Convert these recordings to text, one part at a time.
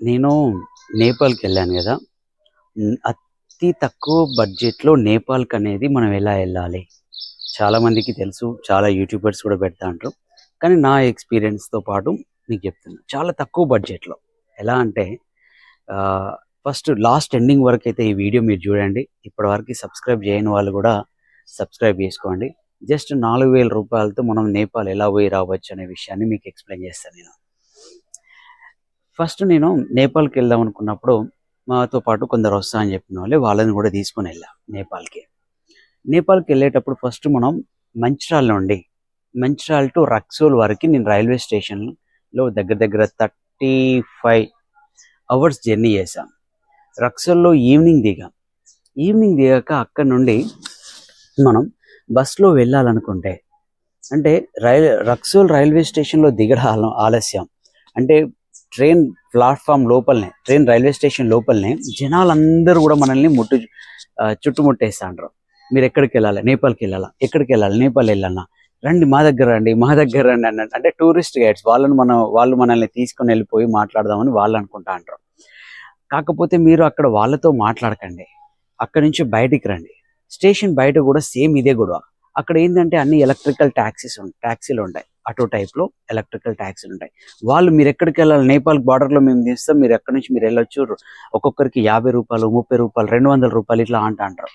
నేను నేపాల్కి వెళ్ళాను కదా. అతి తక్కువ బడ్జెట్లో నేపాల్కి అనేది మనం ఎలా వెళ్ళాలి? చాలామందికి తెలుసు చాలా యూట్యూబర్స్ కూడా పెడతా అంటారు కానీ నా ఎక్స్పీరియన్స్తో పాటు మీకు చెప్తున్నా చాలా తక్కువ బడ్జెట్లో. ఎలా అంటే ఫస్ట్ లాస్ట్ ఎండింగ్ వరకు అయితే ఈ వీడియో మీరు చూడండి. ఇప్పటి వరకు సబ్స్క్రైబ్ చేయని వాళ్ళు కూడా సబ్స్క్రైబ్ చేసుకోండి. జస్ట్ నాలుగు వేల రూపాయలతో మనం నేపాల్ ఎలా పోయి రావచ్చు అనే విషయాన్ని మీకు ఎక్స్ప్లెయిన్ చేస్తాను నేను. ఫస్ట్ నేను నేపాల్కి వెళ్దాం అనుకున్నప్పుడు మాతో పాటు కొందరు వస్తా అని చెప్పిన వాళ్ళే వాళ్ళని కూడా తీసుకొని వెళ్ళాం నేపాల్కి. నేపాల్కి వెళ్ళేటప్పుడు ఫస్ట్ మనం మంచిరాల్ నుండి మంచిరాల్ టు రక్సోల్ వరకు నేను రైల్వే స్టేషన్లో దగ్గర దగ్గర థర్టీ ఫైవ్ అవర్స్ జర్నీ చేశాం. రక్సోల్లో ఈవినింగ్ దిగాం. ఈవినింగ్ దిగాక అక్కడ నుండి మనం బస్సులో వెళ్ళాలనుకుంటే అంటే రైల్ రక్సోల్ రైల్వే స్టేషన్లో దిగడం ఆల- ఆలస్యం. అంటే ట్రైన్ ప్లాట్ఫామ్ లోపలనే ట్రైన్ రైల్వే స్టేషన్ లోపలనే జనాలందరూ కూడా మనల్ని ముట్టు చుట్టుముట్టేస్తా చుట్టుముట్టేస్తాండ్రు. మీరు ఎక్కడికి వెళ్ళాలి నేపాల్కి వెళ్ళాలా ఎక్కడికి వెళ్ళాలి నేపాల్ వెళ్ళాలా రండి మా దగ్గర రండి మా దగ్గర రండి అన్నట్టు అంటే టూరిస్ట్ గైడ్స్ వాళ్ళని మనం వాళ్ళు మనల్ని తీసుకొని వెళ్ళిపోయి మాట్లాడదామని వాళ్ళు అనుకుంటా అంటారు కాకపోతే మీరు అక్కడ వాళ్ళతో మాట్లాడకండి. అక్కడ నుంచి బయటికి రండి. స్టేషన్ బయట కూడా సేమ్ ఇదే గొడవ. అక్కడ ఏంటంటే అన్ని ఎలక్ట్రికల్ ట్యాక్సీస్ ఉంటాయి ట్యాక్సీలు ఉంటాయి. ఆటో టైప్లో ఎలక్ట్రికల్ ట్యాక్సీలు ఉంటాయి. వాళ్ళు మీరు ఎక్కడికి వెళ్ళాలి? నేపాల్ బార్డర్లో మేము తీస్తాం మీరు ఎక్కడి నుంచి మీరు వెళ్ళొచ్చు? ఒక్కొక్కరికి యాభై రూపాయలు ముప్పై రూపాయలు రెండు వందల రూపాయలు ఇట్లా అంట అంటారు.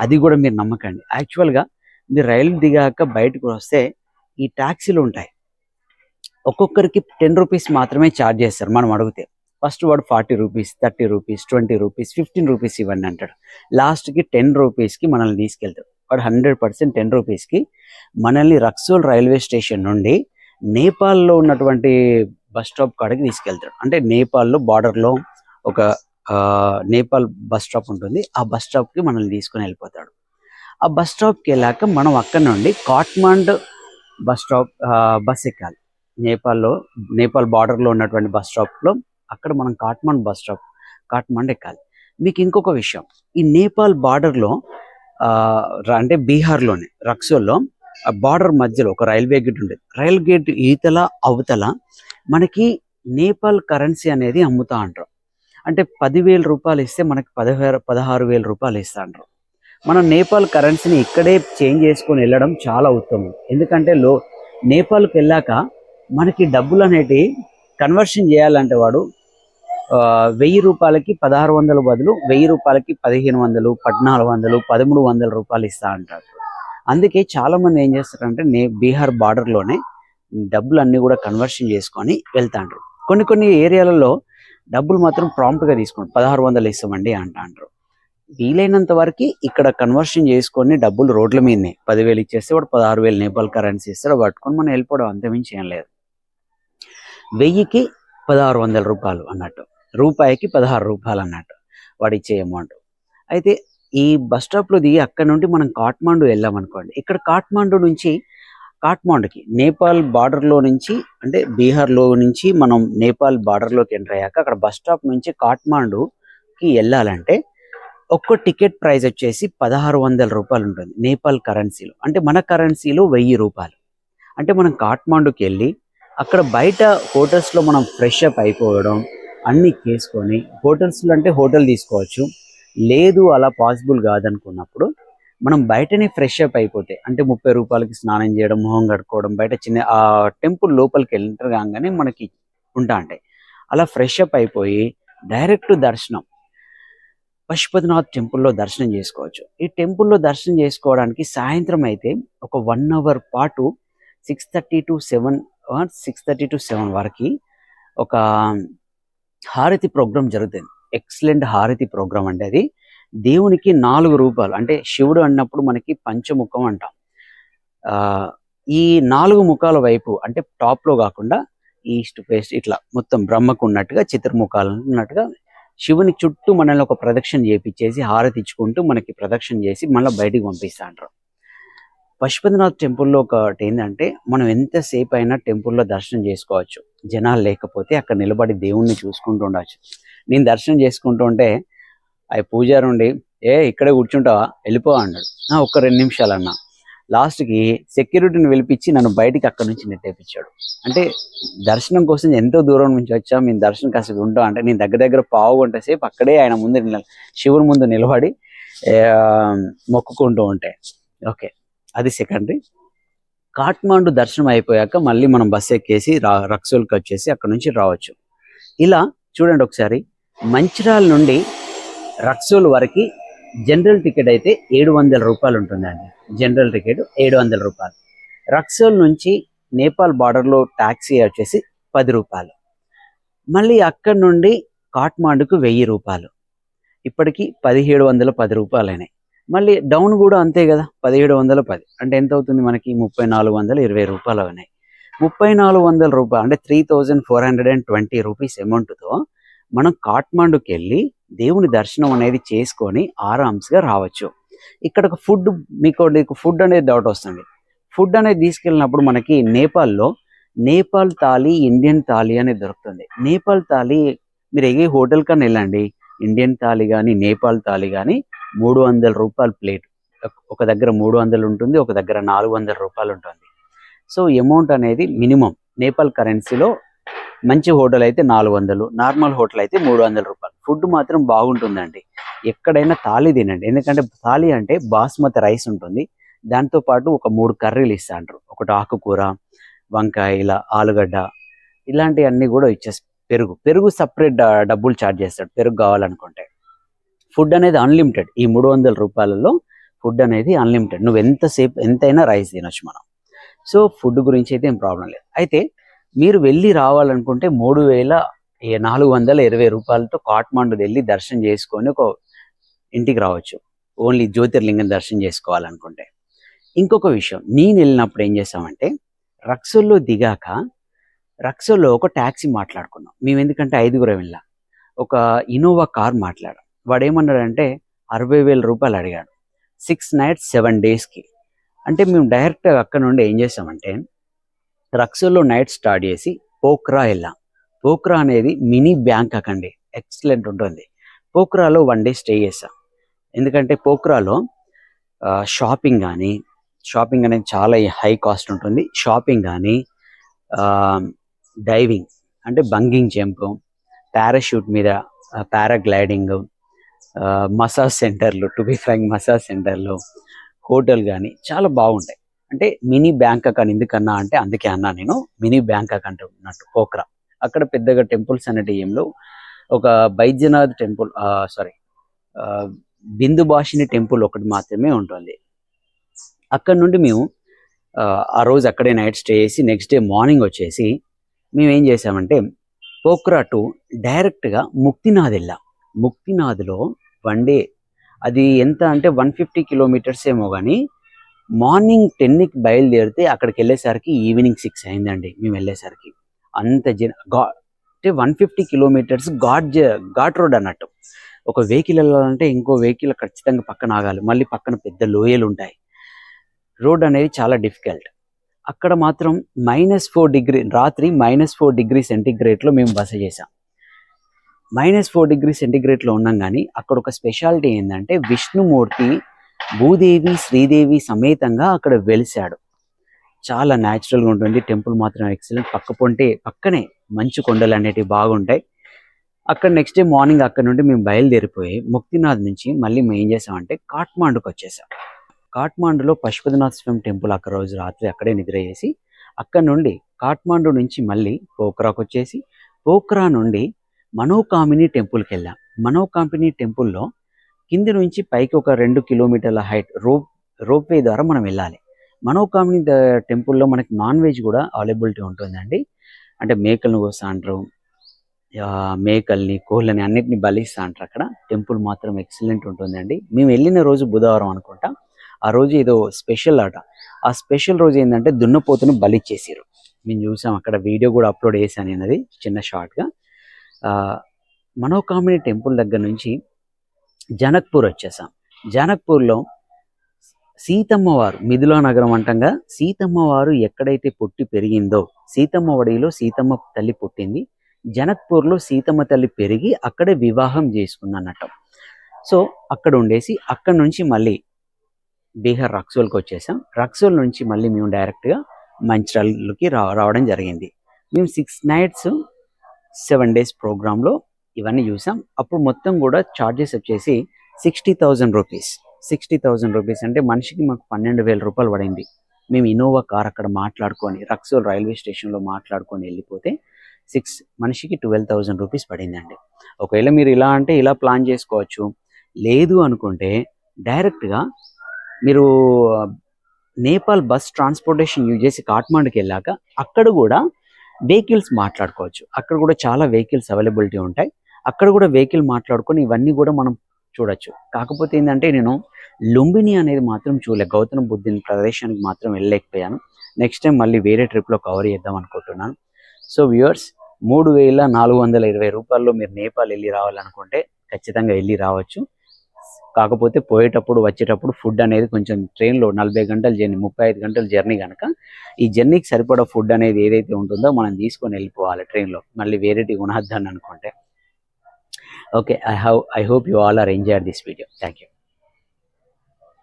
అది కూడా మీరు నమ్మకండి. యాక్చువల్గా మీరు రైలు దిగాక బయటకు వస్తే ఈ ట్యాక్సీలు ఉంటాయి. ఒక్కొక్కరికి టెన్ రూపీస్ మాత్రమే ఛార్జ్ చేస్తారు మనం అడిగితే. ఫస్ట్ వాడు forty rupees thirty rupees twenty rupees fifteen rupees ఇవ్వండి అంటాడు. లాస్ట్కి టెన్ రూపీస్కి మనల్ని తీసుకెళ్తాడు వాడు హండ్రెడ్ పర్సెంట్ టెన్ రూపీస్కి మనల్ని రక్సోల్ రైల్వే స్టేషన్ నుండి నేపాల్లో ఉన్నటువంటి బస్ స్టాప్ కాడికి తీసుకెళ్తాడు అంటే నేపాల్లో బార్డర్లో ఒక నేపాల్ బస్ స్టాప్ ఉంటుంది. ఆ బస్ స్టాప్కి మనల్ని తీసుకొని వెళ్ళిపోతాడు. ఆ బస్ స్టాప్కి వెళ్ళాక మనం అక్కడ నుండి కాట్మాండ్ బస్ స్టాప్ ఆ, బస్ ఎక్కాలి. నేపాల్లో నేపాల్ బార్డర్లో ఉన్నటువంటి బస్ స్టాప్లో అక్కడ మనం కాట్మాండ్ బస్ స్టాప్ కాట్మాండ్ ఎక్కాలి. మీకు ఇంకొక విషయం. ఈ నేపాల్ బార్డర్లో అంటే బీహార్లోనే రక్సోల్లో బార్డర్ మధ్యలో ఒక రైల్వే గేట్ ఉండేది రైల్ గేట్ ఈతల అవతల మనకి నేపాల్ కరెన్సీ అనేది అమ్ముతా అంటారు. అంటే పదివేల రూపాయలు ఇస్తే మనకి పదహారు పదహారు వేల రూపాయలు ఇస్తా అంటారు. మనం నేపాల్ కరెన్సీని ఇక్కడే చేంజ్ చేసుకొని వెళ్ళడం చాలా ఉత్తమం. ఎందుకంటే లో నేపాల్కి వెళ్ళాక మనకి డబ్బులు అనేటివి కన్వర్షన్ చేయాలంటే వాడు వెయ్యి రూపాయలకి పదహారు వందల బదులు వెయ్యి రూపాయలకి పదిహేను వందలు పద్నాలుగు వందలు పదమూడు వందల రూపాయలు ఇస్తా అంటారు. అందుకే చాలా మంది ఏం చేస్తారంటే నే బీహార్ బార్డర్లోనే డబ్బులు అన్ని కూడా కన్వర్షన్ చేసుకొని వెళ్తాండ్రు కొన్ని కొన్ని ఏరియాలలో డబ్బులు మాత్రం ప్రాంప్ట్గా తీసుకుంటారు పదహారు వందలు ఇస్తామండి అంటాండ్రు అంటారు. వీలైనంత వరకు ఇక్కడ కన్వర్షన్ చేసుకొని డబ్బులు రోడ్ల మీదనే పదివేలు ఇచ్చేస్తే వాడు పదహారు వేలు నేపాల్ కరెన్సీ ఇస్తాడు పట్టుకొని మనం వెళ్ళిపోవడం అంతమించి ఏం లేదు. వెయ్యికి పదహారు వందల రూపాయలు అన్నట్టు. రూపాయికి పదహారు రూపాయలు అన్నట్టు వాడు ఇచ్చే అమౌంట్ అయితే ఈ బస్ స్టాప్లో దిగి అక్కడ నుండి మనం కాఠ్మాండు వెళ్ళామనుకోండి ఇక్కడ కాఠ్మాండు నుంచి కాఠ్మాండుకి నేపాల్ బార్డర్లో నుంచి అంటే బీహార్లో నుంచి మనం నేపాల్ బార్డర్లోకి ఎంటర్ అయ్యాక అక్కడ బస్ స్టాప్ నుంచి కాఠ్మాండుకి వెళ్ళాలంటే ఒక్క టికెట్ ప్రైస్ వచ్చేసి పదహారు వందల రూపాయలు ఉంటుంది నేపాల్ కరెన్సీలో అంటే మన కరెన్సీలో వెయ్యి రూపాయలు. అంటే మనం కాఠ్మాండుకి వెళ్ళి అక్కడ బయట హోటల్స్లో మనం ఫ్రెష్ అప్ అయిపోవడం అన్ని కేసుకొని హోటల్స్లో అంటే హోటల్ తీసుకోవచ్చు. లేదు అలా పాసిబుల్ కాదనుకున్నప్పుడు మనం బయటనే ఫ్రెష్ అప్ అయిపోతే అంటే ముప్పై రూపాయలకి స్నానం చేయడం మొహం కడుక్కోవడం బయట చిన్న ఆ టెంపుల్ లోపలికి ఎంటర్ కాగానే మనకి ఉంటా ఉంటాయి. అలా ఫ్రెష్ అప్ అయిపోయి డైరెక్ట్ దర్శనం పశుపతినాథ్ టెంపుల్లో దర్శనం చేసుకోవచ్చు. ఈ టెంపుల్లో దర్శనం చేసుకోవడానికి సాయంత్రం అయితే ఒక వన్ అవర్ పాటు six thirty to seven six thirty to seven వరకు ఒక హారతి ప్రోగ్రాం జరుగుతుంది. ఎక్సలెంట్ హారతి ప్రోగ్రాం అంటే అది. దేవునికి నాలుగు రూపాలు అంటే శివుడు అన్నప్పుడు మనకి పంచముఖం అంటాం. ఆ ఈ నాలుగు ముఖాల వైపు అంటే టాప్లో కాకుండా ఈస్ట్ వెస్ట్ ఇట్లా మొత్తం బ్రహ్మకు ఉన్నట్టుగా చిత్రముఖాలు ఉన్నట్టుగా శివుని చుట్టూ మనల్ని ఒక ప్రదక్షిణ చేపించేసి హారతి ఇచ్చుకుంటూ మనకి ప్రదక్షిణ చేసి మళ్ళీ బయటికి పంపిస్తా అంటారు పశుపతినాథ్ టెంపుల్లో ఒకటి ఏంటంటే మనం ఎంతసేపు అయినా టెంపుల్లో దర్శనం చేసుకోవచ్చు. జనాలు లేకపోతే అక్కడ నిలబడి దేవుణ్ణి చూసుకుంటూ ఉండవచ్చు నేను దర్శనం చేసుకుంటూ ఉంటే ఆ పూజారి ఉండి ఏ ఇక్కడే కూర్చుంటావా? వెళ్ళిపో అన్నాడు. ఒక్క రెండు నిమిషాలు అన్నా లాస్ట్కి సెక్యూరిటీని పిలిపించి నన్ను బయటికి అక్కడ నుంచి నెట్టేపించాడు. అంటే దర్శనం కోసం ఎంతో దూరం నుంచి వచ్చా మేము దర్శనం కాసేపు ఉంటాం అంటే నేను దగ్గర దగ్గర పావు గంట సేపు అక్కడే ఆయన ముందు శివుని ముందు నిలబడి మొక్కుకుంటూ ఉంటే. ఓకే. అది సెకండరీ. కాట్మాండు దర్శనం అయిపోయాక మళ్ళీ మనం బస్ ఎక్కేసి రా రక్సోల్కి వచ్చేసి అక్కడ నుంచి రావచ్చు. ఇలా చూడండి ఒకసారి. మంచిర్యాల నుండి రక్సోల్ వరకు జనరల్ టికెట్ అయితే ఏడు వందల రూపాయలు ఉంటుందండి. జనరల్ టికెట్ ఏడు వందల రూపాయలు. రక్సోల్ నుంచి నేపాల్ బార్డర్లో ట్యాక్సీ వచ్చేసి పది రూపాయలు. మళ్ళీ అక్కడ నుండి కాట్మాండుకు వెయ్యి రూపాయలు. ఇప్పటికీ పదిహేడు వందల పది రూపాయలు అయినాయి మళ్ళీ డౌన్ కూడా అంతే కదా పదిహేడు వందల పది. అంటే ఎంత అవుతుంది మనకి? ముప్పై నాలుగు వందల ఇరవై రూపాయలు అయినాయి ముప్పై నాలుగు వందల రూపాయలు అంటే three thousand four hundred and twenty rupees అమౌంట్తో మనం కాట్మాండుకి వెళ్ళి దేవుని దర్శనం అనేది చేసుకొని ఆరామ్స్గా రావచ్చు. ఇక్కడ ఫుడ్ మీకు నీకు ఫుడ్ అనేది డౌట్ వస్తుంది. ఫుడ్ అనేది తీసుకెళ్ళినప్పుడు మనకి నేపాల్లో నేపాల్ థాలీ ఇండియన్ థాలీ అనేది దొరుకుతుంది. నేపాల్ థాలీ మీరు ఏ హోటల్ కన్నా వెళ్ళండి. ఇండియన్ థాలీ కానీ నేపాల్ థాలీ కానీ మూడు వందల రూపాయలు ప్లేట్. ఒక దగ్గర మూడు వందలు ఉంటుంది ఒక దగ్గర నాలుగు వందల రూపాయలు ఉంటుంది. సో అమౌంట్ అనేది మినిమం. నేపాల్ కరెన్సీలో మంచి హోటల్ అయితే నాలుగు వందలు నార్మల్ హోటల్ అయితే మూడు వందల రూపాయలు. ఫుడ్ మాత్రం బాగుంటుందండి. ఎక్కడైనా థాలీ తినండి. ఎందుకంటే థాలీ అంటే బాస్మతి రైస్ ఉంటుంది. దాంతో పాటు ఒక మూడు కర్రీలు ఇస్తాంటారు ఒకటి ఆకుకూర వంకాయ ఇలా ఆలుగడ్డ ఇలాంటివన్నీ కూడా ఇచ్చేసి పెరుగు. పెరుగు సపరేట్ డబ్బులు ఛార్జ్ చేస్తాడు. పెరుగు కావాలనుకుంటే. ఫుడ్ అనేది అన్లిమిటెడ్. ఈ మూడు వందల రూపాయలలో ఫుడ్ అనేది అన్లిమిటెడ్. నువ్వు ఎంతసేపు ఎంతైనా రైస్ తినొచ్చు మనం. సో ఫుడ్ గురించి అయితే ఏం ప్రాబ్లం లేదు. అయితే మీరు వెళ్ళి రావాలనుకుంటే మూడు వేల నాలుగు వందల ఇరవై రూపాయలతో కాట్మాండు వెళ్ళి దర్శనం చేసుకొని ఒక ఇంటికి రావచ్చు. ఓన్లీ జ్యోతిర్లింగం దర్శనం చేసుకోవాలనుకుంటే. ఇంకొక విషయం. నేను వెళ్ళినప్పుడు ఏం చేసామంటే రక్సోల్లో దిగాక రక్సోల్లో ఒక ట్యాక్సీ మాట్లాడుకున్నాం. మేము ఎందుకంటే ఐదుగురం వెళ్ళాం. ఒక ఇన్నోవా కార్ మాట్లాడాం. వాడు ఏమన్నాడంటే అరవై వేల రూపాయలు అడిగాడు. సిక్స్ నైట్స్ సెవెన్ డేస్కి అంటే మేము డైరెక్ట్ అక్కడ నుండి ఏం చేసామంటే రక్సోల్లో నైట్ స్టార్ట్ చేసి పోక్రా వెళ్ళాం. పోక్రా అనేది మినీ బ్యాంకాక్ అండి ఎక్సలెంట్ ఉంటుంది. పోక్రాలో వన్ డే స్టే చేసాం ఎందుకంటే పోక్రాలో షాపింగ్ కానీ షాపింగ్ అనేది చాలా హై కాస్ట్ ఉంటుంది. షాపింగ్ కానీ డైవింగ్ అంటే బంగింగ్ జంప్ పారాషూట్ మీద పారాగ్లైడింగ్ మసాజ్ సెంటర్లు టు బి ఫ్రాంక్ మసాజ్ సెంటర్లు హోటల్ కానీ చాలా బాగుంటాయి. అంటే మినీ బ్యాంకాక్ అని ఎందుకన్నా అంటే అందుకే అన్నా నేను మినీ బ్యాంకాక్ అంటున్నట్టు పోక్రా. అక్కడ పెద్దగా టెంపుల్స్ అనేటి ఏంలో ఒక Baidyanath temple sorry Bindu Bhashini temple ఒకటి మాత్రమే ఉంటుంది. అక్కడ నుండి మేము ఆ, ఆ రోజు అక్కడే నైట్ స్టే చేసి నెక్స్ట్ డే మార్నింగ్ వచ్చేసి మేము ఏం చేసామంటే పోక్రా టు డైరెక్ట్గా ముక్తినాథ్ వెళ్ళాం. ముక్తినాథ్లో వన్ డే. అది ఎంత అంటే వన్ ఫిఫ్టీ కిలోమీటర్స్ ఏమో కానీ మార్నింగ్ టెన్కి బయలుదేరితే అక్కడికి వెళ్ళేసరికి ఈవినింగ్ సిక్స్ అయిందండి మేము వెళ్ళేసరికి. అంత జన గా అంటే one fifty kilometres ghat ghat road అన్నట్టు. ఒక వెహికల్ వెళ్ళాలంటే ఇంకో వెహికల్ ఖచ్చితంగా పక్కన ఆగాలి. మళ్ళీ పక్కన పెద్ద లోయలు ఉంటాయి. రోడ్ అనేది చాలా డిఫికల్ట్. అక్కడ మాత్రం మైనస్ ఫోర్ డిగ్రీ రాత్రి మైనస్ ఫోర్ డిగ్రీ సెంటిగ్రేడ్లో మేము బస చేసాం మైనస్ ఫోర్ డిగ్రీ సెంటిగ్రేడ్లో ఉన్నాం కానీ అక్కడ ఒక స్పెషాలిటీ ఏంటంటే విష్ణుమూర్తి భూదేవి శ్రీదేవి సమేతంగా అక్కడ వెలిశాడు. చాలా న్యాచురల్గా ఉంటుంది. టెంపుల్ మాత్రం ఎక్సలెంట్. పక్క పొంటే పక్కనే మంచు కొండలు అనేటివి బాగుంటాయి. అక్కడ నెక్స్ట్ డే మార్నింగ్ అక్కడ నుండి మేము బయలుదేరిపోయి ముక్తినాథ్ నుంచి మళ్ళీ మేము ఏం చేసామంటే కాట్మాండుకు వచ్చేసాం. కాట్మాండులో పశుపతినాథ్ స్వామి టెంపుల్ అక్కడ రోజు రాత్రి అక్కడే నిద్ర చేసి అక్కడ నుండి కాట్మాండు నుంచి మళ్ళీ పోఖ్రాకు వచ్చేసి పోక్రా నుండి మనోకామిని టెంపుల్కి వెళ్ళాం మనోకామిని టెంపుల్లో కింది నుంచి పైకి ఒక రెండు కిలోమీటర్ల హైట్ రోప్ రోప్వే ద్వారా మనం వెళ్ళాలి. మనోకామిని ద- టెంపుల్లో మనకి నాన్ వెజ్ కూడా అవైలబిలిటీ ఉంటుందండి. అంటే మేకలను కోస్తా అంటారు మేకల్ని కోళ్ళని అన్నిటిని బలిస్తా అంటారు అక్కడ. టెంపుల్ మాత్రం ఎక్సలెంట్ ఉంటుందండి. మేము వెళ్ళిన రోజు బుధవారం అనుకుంటా. ఆ రోజు ఏదో స్పెషల్ ఆట. ఆ స్పెషల్ రోజు ఏంటంటే దున్నపోతును బలిచ్చేసారు మేము చూసాం అక్కడ వీడియో కూడా అప్లోడ్ చేశాను అన్నది చిన్న షార్ట్గా. మనోకామిని టెంపుల్ దగ్గర నుంచి జనక్పూర్ వచ్చేసాం. జనక్పూర్లో సీతమ్మవారు మిథులా నగరం అంటంగా సీతమ్మవారు ఎక్కడైతే పుట్టి పెరిగిందో సీతమ్మ వడిలో సీతమ్మ తల్లి పుట్టింది జనక్పూర్లో సీతమ్మ తల్లి పెరిగి అక్కడే వివాహం చేసుకుందన్నట్టు సో అక్కడ ఉండేసి అక్కడ నుంచి మళ్ళీ బీహార్ రక్సోల్కి వచ్చేసాం. రక్సోల్ నుంచి మళ్ళీ మేము డైరెక్ట్గా మంచిర్యాలకి రా రావడం జరిగింది. మేము సిక్స్ నైట్స్ సెవెన్ డేస్ ప్రోగ్రాంలో ఇవన్నీ చూసాం. అప్పుడు మొత్తం కూడా ఛార్జెస్ వచ్చేసి sixty thousand rupees sixty thousand rupees అంటే మనిషికి మాకు పన్నెండు వేల రూపాయలు పడింది. మేము ఇన్నోవా కార్ అక్కడ మాట్లాడుకొని రక్సోల్ రైల్వే స్టేషన్లో మాట్లాడుకొని వెళ్ళిపోతే సిక్స్ మనిషికి ట్వెల్వ్ థౌజండ్ రూపీస్ పడిందండి. ఒకవేళ మీరు ఇలా అంటే ఇలా ప్లాన్ చేసుకోవచ్చు. లేదు అనుకుంటే డైరెక్ట్గా మీరు నేపాల్ బస్ ట్రాన్స్పోర్టేషన్ యూజ్ చేసి కాట్మాండ్కి వెళ్ళాక అక్కడ కూడా వెహికల్స్ మాట్లాడుకోవచ్చు. అక్కడ కూడా చాలా వెహికల్స్ అవైలబిలిటీ ఉంటాయి. అక్కడ కూడా వెహికల్ మాట్లాడుకొని ఇవన్నీ కూడా మనం చూడొచ్చు. కాకపోతే ఏంటంటే నేను లుంబిని అనేది మాత్రం చూడలే. గౌతమ బుద్ధుని ప్రదేశానికి మాత్రం వెళ్ళలేకపోయాను. నెక్స్ట్ టైం మళ్ళీ వేరే ట్రిప్లో కవర్ చేద్దాం అనుకుంటున్నాను. సో వ్యూవర్స్ మూడు వేల నాలుగు వందల ఇరవై రూపాయల్లో మీరు నేపాల్ వెళ్ళి రావాలనుకుంటే ఖచ్చితంగా వెళ్ళి రావచ్చు. కాకపోతే పోయేటప్పుడు వచ్చేటప్పుడు ఫుడ్ అనేది కొంచెం ట్రైన్లో నలభై గంటల జర్నీ ముప్పై ఐదు గంటల జర్నీ కనుక ఈ జర్నీకి సరిపడా ఫుడ్ అనేది ఏదైతే ఉంటుందో మనం తీసుకొని వెళ్ళిపోవాలి ట్రైన్లో మళ్ళీ వేరేటి కొనద్దని అనుకుంటే. Okay I have I hope you all are enjoy this video thank you